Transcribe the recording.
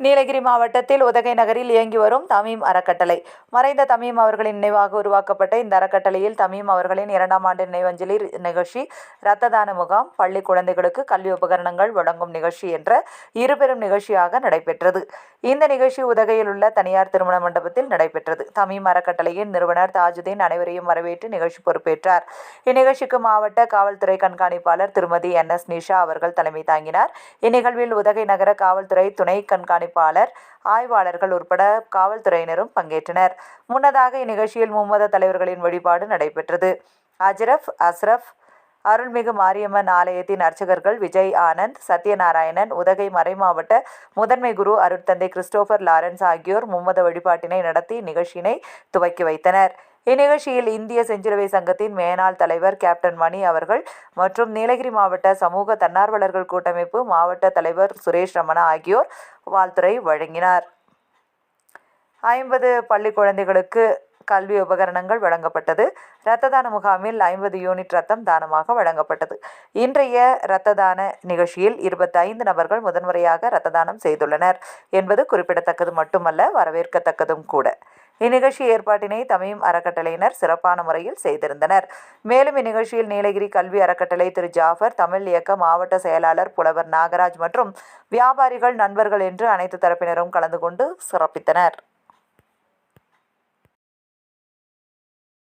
நீலகிரி மாவட்டத்தில் உதகை நகரில் இயங்கி வரும் தமீம் அறக்கட்டளை. மறைந்த தமீம் அவர்களின் நினைவாக உருவாக்கப்பட்ட இந்த அறக்கட்டளையில் தமீம் அவர்களின் இரண்டாம் ஆண்டு நினைவஞ்சலி நிகழ்ச்சி இரத்த தான முகாம் பள்ளி குழந்தைகளுக்கு கல்வி உபகரணங்கள் வழங்கும் நிகழ்ச்சி என்ற இருபெரும் நிகழ்ச்சியாக நடைபெற்றது. இந்த நிகழ்ச்சி உதகையில் உள்ள தனியார் திருமண மண்டபத்தில் நடைபெற்றது. தமிழ் அறக்கட்டளையின் நிறுவனர் தாஜுதீன் அனைவரையும் வரவேற்று நிகழ்ச்சி பொறுப்பேற்றார். இந்நிகழ்ச்சிக்கு மாவட்ட காவல்துறை கண்காணிப்பாளர் திருமதி என். எஸ். நிஷா அவர்கள் தலைமை தாங்கினார். இந்நிகழ்வில் உதகை நகர காவல்துறை துணை கண்காணிப்பாளர் ஆய்வாளர்கள் உட்பட காவல்துறையினரும் பங்கேற்றனர். முன்னதாக இந்நிகழ்ச்சியில் மும்மத தலைவர்களின் வழிபாடு நடைபெற்றது. அஜரப் அஸ்ரப் அருள்மிகு மாரியம்மன் ஆலயத்தின் அர்ச்சகர்கள் விஜய் ஆனந்த் சத்யநாராயணன் உதகை மறைமாவட்ட முதன்மை குரு அருட்தந்தை கிறிஸ்டோபர் லாரன்ஸ் ஆகியோர் மும்மத வழிபாட்டினை நடத்தி நிகழ்ச்சியினை துவக்கி வைத்தனர். இந்நிகழ்ச்சியில் இந்திய செஞ்சிலுவை சங்கத்தின் மேனாள் தலைவர் கேப்டன் மணி அவர்கள் மற்றும் நீலகிரி மாவட்ட சமூக தன்னார்வலர்கள் கூட்டமைப்பு மாவட்ட தலைவர் சுரேஷ் ரமணா ஆகியோர் வாழ்த்துறை வழங்கினார். ஐம்பது பள்ளி குழந்தைகளுக்கு கல்வி உபகரணங்கள் வழங்கப்பட்டது. இரத்த தான முகாமில் ஐம்பது யூனிட் ரத்தம் தானமாக வழங்கப்பட்டது. இன்றைய இரத்த தான நிகழ்ச்சியில் இருபத்தைந்து நபர்கள் முதன்முறையாக இரத்த தானம் செய்துள்ளனர் என்பது குறிப்பிடத்தக்கது மட்டுமல்ல வரவேற்கத்தக்கதும் கூட. இந்நிகழ்ச்சி ஏற்பாட்டினை தமிழ் அறக்கட்டளையினர் சிறப்பான முறையில் செய்திருந்தனர். மேலும் இந்நிகழ்ச்சியில் நீலகிரி கல்வி அறக்கட்டளை திரு ஜாஃபர் தமிழ் இயக்க மாவட்ட செயலாளர் புலவர் நாகராஜ் மற்றும் வியாபாரிகள் நண்பர்கள் என்று அனைத்து தரப்பினரும் கலந்து கொண்டு சிறப்பித்தனர்.